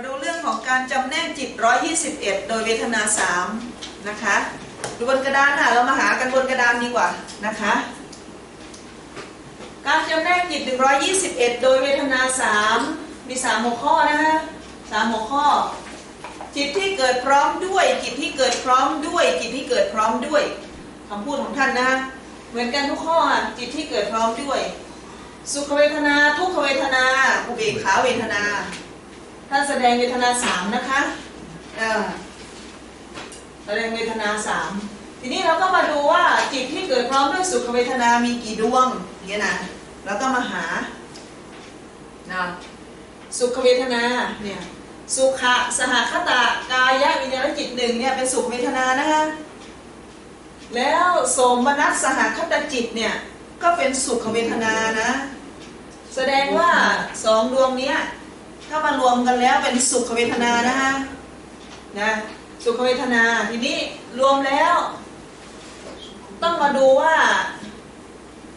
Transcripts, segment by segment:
มาดูเรื่องของการจำแนกจิต 121 โดยเวทนา 3 นะคะ ดูบนกระดานค่ะเรามาหากันบนกระดานดีกว่านะคะ การจำแนกจิต 121 โดยเวทนา 3 มี 3 หัวข้อนะคะ3หัวข้อ จิตที่เกิดพร้อมด้วย จิตที่เกิดพร้อมด้วย จิตที่เกิดพร้อมด้วยคำพูดของท่านนะคะเหมือนกันทุกข้อจิตที่เกิดพร้อมด้วย สุขเวทนา ทุกขเวทนา อุเบกขาเวทนา ท่านแสดงเวทนาสามนะคะเออแสดงเวทนาสามทีนี้เราก็มาดูว่าจิตที่เกิดพร้อมด้วยสุขเวทนามีกี่ดวงอย่างเงี้ยนะแล้วก็มาหานะสุขเวทนาเนี่ยสุขะสหคตะกายวิญญาณจิตหนึ่งเนี่ยเป็นสุขเวทนานะคะแล้วโสมนัสสหคตจิตเนี่ยก็เป็นสุขเวทนานะ แสดงว่าสองดวงเนี้ย ถ้ามารวมกันแล้วเป็นสุขเวทนานะฮะนะสุขเวทนาทีนี้รวมแล้ว ต้องมาดูว่า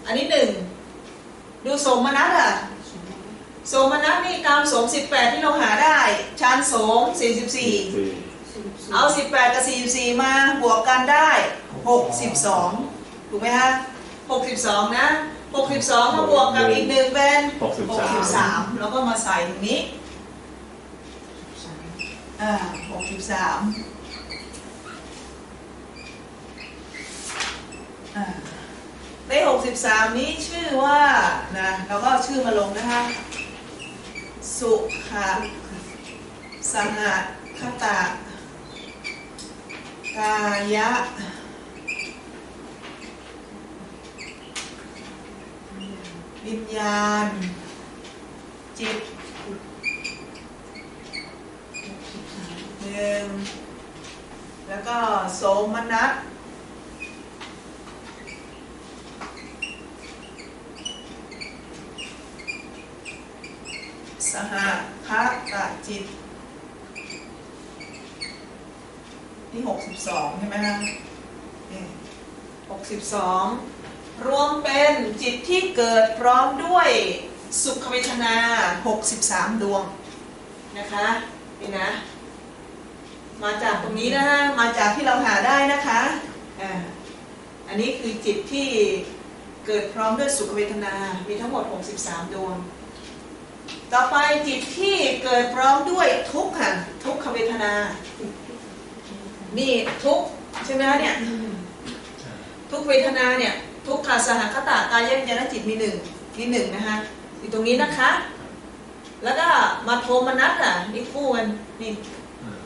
อันนี้หนึ่งดูโสมนัสอะโสมนัสนี่กามโสมสิบแปดที่เราหาได้ชานโสมสี่สิบสี่เอาสิบแปดกับสี่สิบสี่มาบวกกันได้หกสิบสองถูกไหมฮะหกสิบสองนะหกสิบสองมาบวกกับอีกหนึ่งเป็นหกสิบหกสาสิบมสามแล้วก็มาใส่ตรงนี้ อ่าหกสิบสามอ่าได้หกสิบสามนี้ชื่อว่านะเราก็เอาชื่อมาลงนะคะ สุขะสหคตะกายะวิญญาณ จิต หนึ่งแล้วก็โสมนัสสหคตะจิตนี่หกสิบสองใช่ไหมฮะหกสิบสองรวมเป็นจิตที่เกิดพร้อมด้วยสุขเวทนา 63 ดวง นะคะ นี่นะ มาจากตรงนี้นะฮะมาจากที่เราหาได้นะคะอ่าอันนี้คือจิตที่เกิดพร้อมด้วยสุขเวทนา มีทั้งหมด 63 ดวง ต่อไปจิตที่เกิดพร้อมด้วยทุกข์ค่ะทุกขเวทนา นี่ทุกขใช่ไหมคะเนี่ยทุกเวทนาเนี่ยทุกขาสหคตากายวิญญาณจิตมีหนึ่งมีหนึ่งนะคะอยู่ตรงนี้นะคะ แล้วก็มาโทมนัสอะนี่คู่กันนี่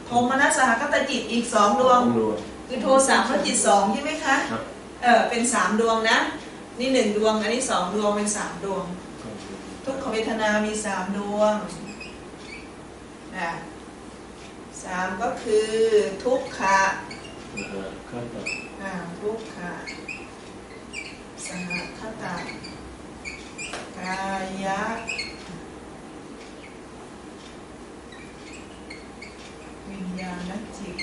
โทมนัสสหคตจิตอีกสองดวงรวมคือโทสามพระจิตสองใช่ไหมคะครับ เออเป็นสามดวงนะ นี่หนึ่งดวง อันนี้สองดวงเป็นสามดวง ทุกขเวทนามีสามดวงอะสามก็คือทุกขะข้าต่ออ่าทุกขะสหคตากายะ วิญญาณจิต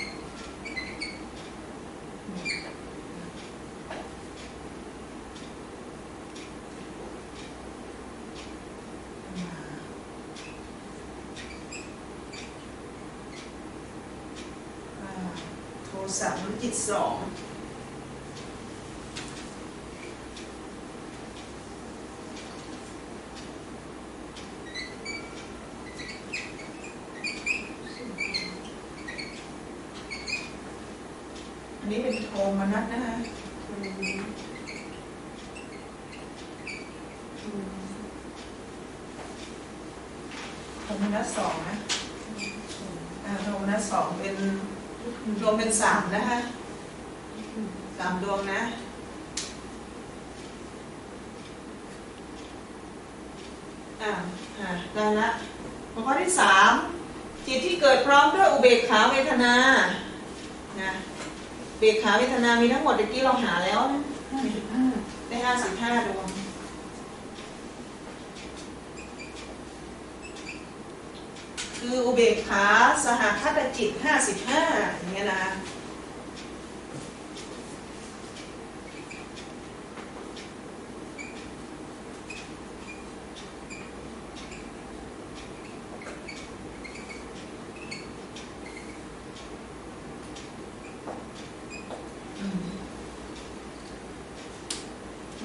อ่าโทสะมจิตสอง อันนี้เป็นโทมนัสนะคะโทมนัสสองนะอ่าโทมนัสสองเป็นรวมเป็นสามนะคะสามดวงนะอ่าได้ละหัวข้อที่สามจิตที่เกิดพร้อมด้วยอุเบกขาเวทนานะ เบกขาเวทนามีทั้งหมดเมื่อกี้เราหาแล้วนะได้ห้าสิบห้าดวงคืออุเบกขาสหคตจิตห้าสิบห้าอย่างเงี้ยนะ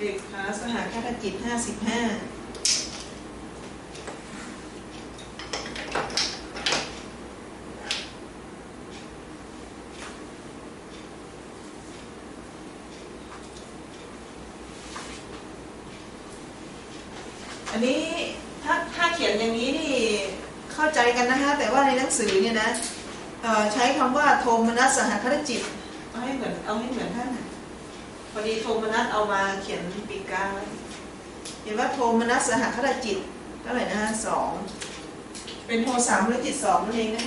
หคตจิตห้าสิบห้าอันนี้ถ้าถ้าเขียนอย่างนี้นี่เข้าใจกันนะคะแต่ว่าในหนังสือเนี่ยนะใช้คำว่าโทมนัสสหคตจิต เอาให้เหมือนเอาให้เหมือนท่านนะ พอดีโทมนัสเอามาเขียนปีกาไว้เห็นว่าโทมนัสสหคตจิตเท่าไหร่นะสองเป็นโทสามหรือจิตสองนั่นเองนะ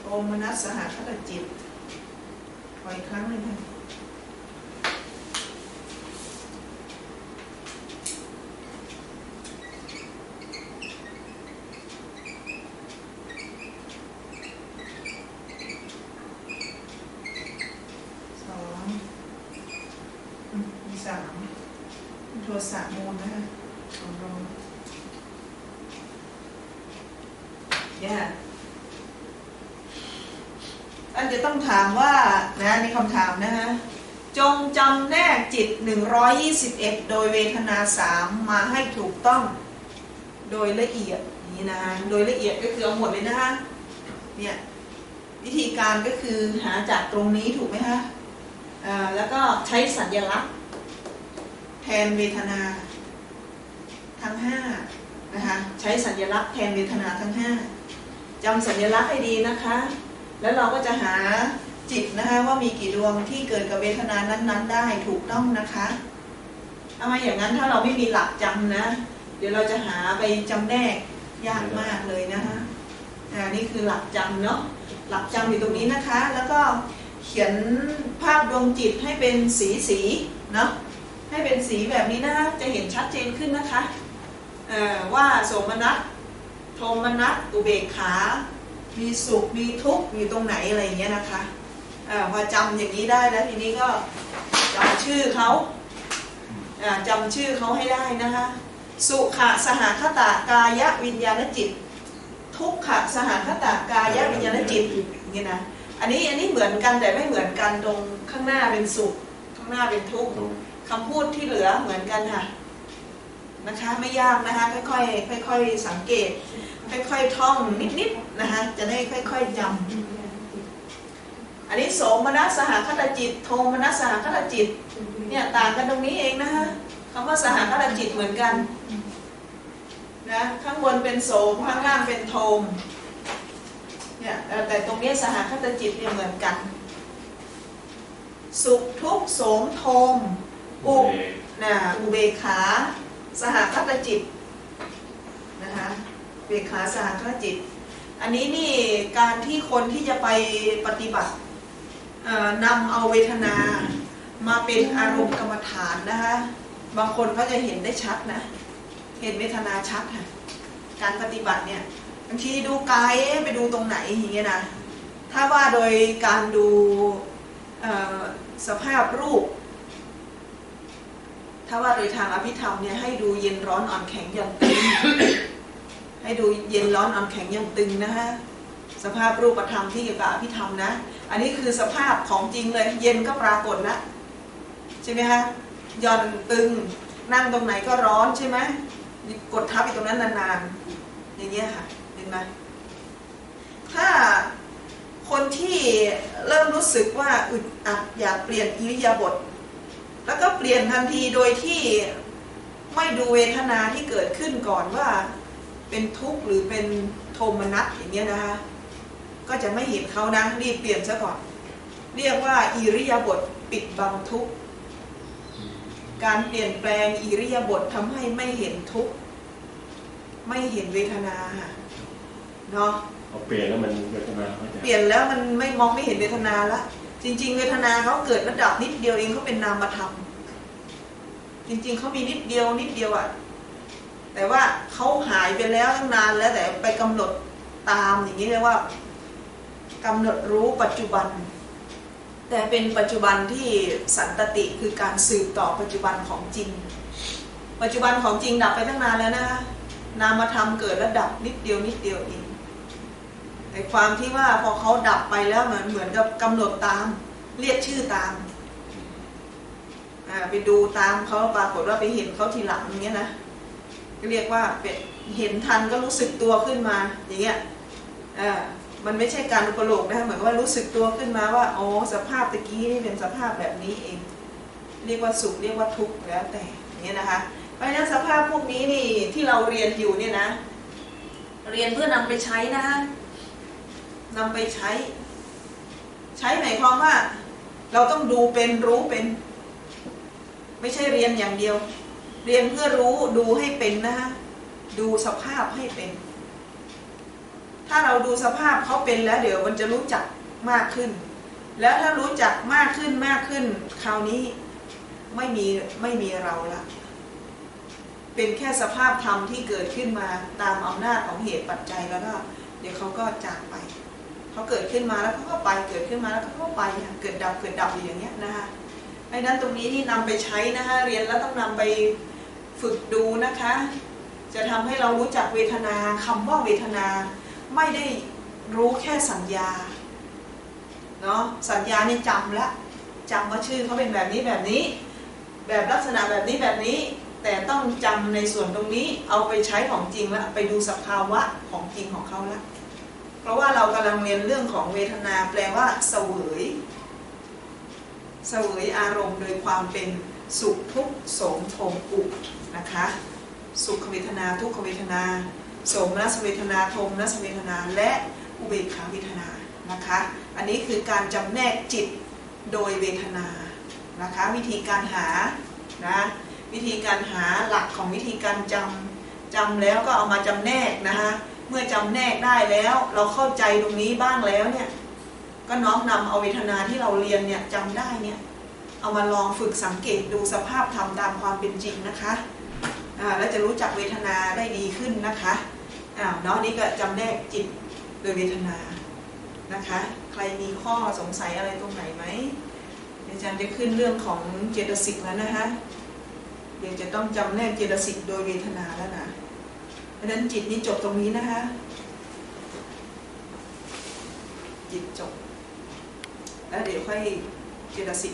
โทมนัสสหคตจิตขออีกครั้งหนึ่งค่ะสองอืมมีสามเป็นโทสามมูลนะคะของเราเนี่ย อันจะต้องถามว่านะนี่คำถามนะฮะจงจำแนกจิต 121 โดยเวทนา3มาให้ถูกต้องโดยละเอียดนี่นะโดยละเอียดก็คือเอาหมดเลยนะคะเนี่ยวิธีการก็คือหาจากตรงนี้ถูกไหมคะอ่าแล้วก็ใช้สัญลักษณ์ แทนเวทนาทั้ง5นะคะใช้สัญลักษณ์แทนเวทนาทั้ง 5จำสัญลักษณ์ให้ดีนะคะ แล้วเราก็จะหาจิตนะคะว่ามีกี่ดวงที่เกิดกับเวทนานั้น ๆ ได้ถูกต้องนะคะถ้าไมอย่างนั้นถ้าเราไม่มีหลักจำนะ เดี๋ยวเราจะหาไปจำแนกยากมากเลยนะคะอ่านี่คือหลักจำเนาะหลักจำอยู่ตรงนี้นะคะ แล้วก็เขียนภาพดวงจิตให้เป็นสีสีเนาะให้เป็นสีแบบนี้นะคะจะเห็นชัดเจนขึ้นนะคะเอ่อว่าโสมนัสโทมนัสอุเบกขา มีสุขมีทุกข์อยู่ตรงไหนอะไรอย่างเงี้ยนะคะอพอจำอย่างนี้ได้แล้วทีนี้ก็จำชื่อเขาอ่าจำชื่อเขาให้ได้นะคะ สุขะสหคตากายวิญญาณจิต ทุกขะสหคตากายวิญญาณจิตอย่างเงี้ยนะอันนี้อันนี้เหมือนกันแต่ไม่เหมือนกันตรงข้างหน้าเป็นสุข ข้างหน้าเป็นทุกข์คำพูดที่เหลือเหมือนกันค่ะนะคะ ไม่ยากนะคะค่อยๆค่อยๆสังเกต ค่อยๆท่องนิดๆนะคะจะได้ค่อยๆจำอันนี้โสมนัสสหคตจิต โทมนัสสหคตจิตเนี่ยต่างกันตรงนี้เองนะคะคำว่าสหคตจิตเหมือนกันนะข้างบนเป็นโสมข้างล่างเป็นโทมเนี่ยแต่แต่ตรงนี้สหคตจิตเนี่ยเหมือนกัน สุขทุกข์โสมโทมอุเบกนะอุเบกขา สหคตจิตนะคะอุ เบกขาสหคตจิต อันนี้นี่การที่คนที่จะไปปฏิบัตินำเอาเวทนามาเป็นอารมณ์กรรมฐานนะคะบางคนเขาจะเห็นได้ชัดนะ เห็นเวทนาชัดค่ะการปฏิบัติเนี่ยบางทีดูกายไปดูตรงไหนอย่างเงี้ยนะถ้าว่าโดยการดูสภาพรูป ถ้าว่าโดยทางอภิธรรมเนี่ยให้ดูเย็นร้อนอ่อนแข็งอย่างตึง ให้ดูเย็นร้อนอ่อนแข็งย่างตึงนะคะสภาพรูปธรรมที่เกี่ยวกับอภิธรรมนะ อันนี้คือสภาพของจริงเลยเย็นก็ปรากฏแล้วใช่ไหมคะย่อนตึงนั่งตรงไหนก็ร้อนใช่ไหมกดทับอยู่ตรงนั้นนานๆอย่างเงี้ยค่ะเห็นไหมถ้าคนที่เริ่มรู้สึกว่าอึดอัดอยากเปลี่ยนอิริยาบถแล้วก็เปลี่ยนทันทีโดยที่ไม่ดูเวทนาที่เกิดขึ้นก่อนว่า เป็นทุกข์หรือเป็นโทมนัสอย่างเงี้ยนะคะ ก็จะไม่เห็นเขานะรีบเปลี่ยนซะก่อน เรียกว่าอิริยาบถปิดบังทุกข์การเปลี่ยนแปลงอิริยาบถทำให้ไม่เห็นทุกข์ไม่เห็นเวทนาเนาะพอเปลี่ยนแล้วมันเวทนาเขาจะเปลี่ยนแล้วมันไม่มองไม่เห็นเวทนาละจริง ๆ เวทนาเขาเกิดระดับนิดเดียวเองเขาเป็นนามธรรมจริง ๆเขามีนิดเดียวนิดเดียวอะ แต่ว่าเขาหายไปแล้วตั้งนานแล้วแต่ไปกำหนดตามอย่างนี้เรียกว่ากำหนดรู้ปัจจุบัน แต่เป็นปัจจุบันที่สันตติคือการสืบต่อปัจจุบันของจริง ปัจจุบันของจริงดับไปตั้งนานแล้วนะคะนามธรรมเกิดระดับนิดเดียวนิดเดียวเองแต่ความที่ว่าพอเขาดับไปแล้วเหมือนเหมือนกับกำหนดตาม เรียกชื่อตามไปดูตามเขาปรากฏว่าไปเห็นเขาทีหลังอย่างเงี้ยนะ เรียกว่าเห็นทันก็รู้สึกตัวขึ้นมา อย่างเงี้ยมันไม่ใช่การอุปโลกนะคะเหมือนว่ารู้สึกตัวขึ้นมาว่าอ๋อสภาพตะกี้นี่เป็นสภาพแบบนี้เอง เรียกว่าสุขเรียกว่าทุกข์แล้วแต่อย่างเงี้ยนะคะเพราะฉะนั้นสภาพพวกนี้นี่ที่เราเรียนอยู่เนี่ยนะ เรียนเพื่อนำไปใช้นะคะนำไปใช้ ใช้หมายความว่า เราต้องดูเป็นรู้เป็น ไม่ใช่เรียนอย่างเดียว เรียนเพื่อรู้ดูให้เป็นนะคะดูสภาพให้เป็น ถ้าเราดูสภาพเขาเป็นแล้วเดี๋ยวมันจะรู้จักมากขึ้น แล้วถ้ารู้จักมากขึ้นมากขึ้น คราวนี้ไม่มีไม่มีเราละเป็นแค่สภาพธรรมที่เกิดขึ้นมาตามอำนาจของเหตุปัจจัยแล้วก็ เดี๋ยวเขาก็จากไปเขาเกิดขึ้นมาแล้วเขาก็ไปเกิดขึ้นมาแล้วเขาก็ไปเกิดดับเกิดดับอย่างเงี้ยนะคะเพราะฉะนั้นตรงนี้นี่นำไปใช้นะคะเรียนแล้วต้องนำไป ฝึกดูนะคะ จะทำให้เรารู้จักเวทนาคำว่าเวทนา ไม่ได้รู้แค่สัญญาเนาะสัญญานี่จำละจำว่าชื่อเขาเป็นแบบนี้แบบนี้ แบบลักษณะแบบนี้แบบนี้ แต่ต้องจำในส่วนตรงนี้เอาไปใช้ของจริงละไปดูสภาวะของจริงของเขาละเพราะว่าเรากำลังเรียนเรื่องของเวทนาแปลว่าเสวยเสวยอารมณ์โดยความเป็น สุขทุกโสมโทมอุนะคะ สุขเวทนาทุกขเวทนาโสมนัสเวทนาโทมนัสเวทนาและอุเบกขาเวทนานะคะ อันนี้คือการจำแนกจิตโดยเวทนานะคะ วิธีการหานะวิธีการหาหลักของวิธีการจำจำแล้วก็เอามาจำแนกนะคะเมื่อจำแนกได้แล้วเราเข้าใจตรงนี้บ้างแล้วเนี่ยก็น้อมนำเอาเวทนาที่เราเรียนเนี่ยจำได้เนี่ย เอามาลองฝึกสังเกตดูสภาพธรรมตามความเป็นจริงนะคะแล้วจะรู้จักเวทนาได้ดีขึ้นนะคะอ้าวเนาะนี่ก็จำแนกจิตโดยเวทนานะคะ ใครมีข้อสงสัยอะไรตรงไหนไหมอาจารย์จะขึ้นเรื่องของเจตสิกแล้วนะคะเดี๋ยวจะต้องจำแนกเจตสิกโดยเวทนาแล้วนะเพราะฉะนั้นจิตนี้จบตรงนี้นะคะ จิตจบ แล้วเดี๋ยวค่อยเจตสิก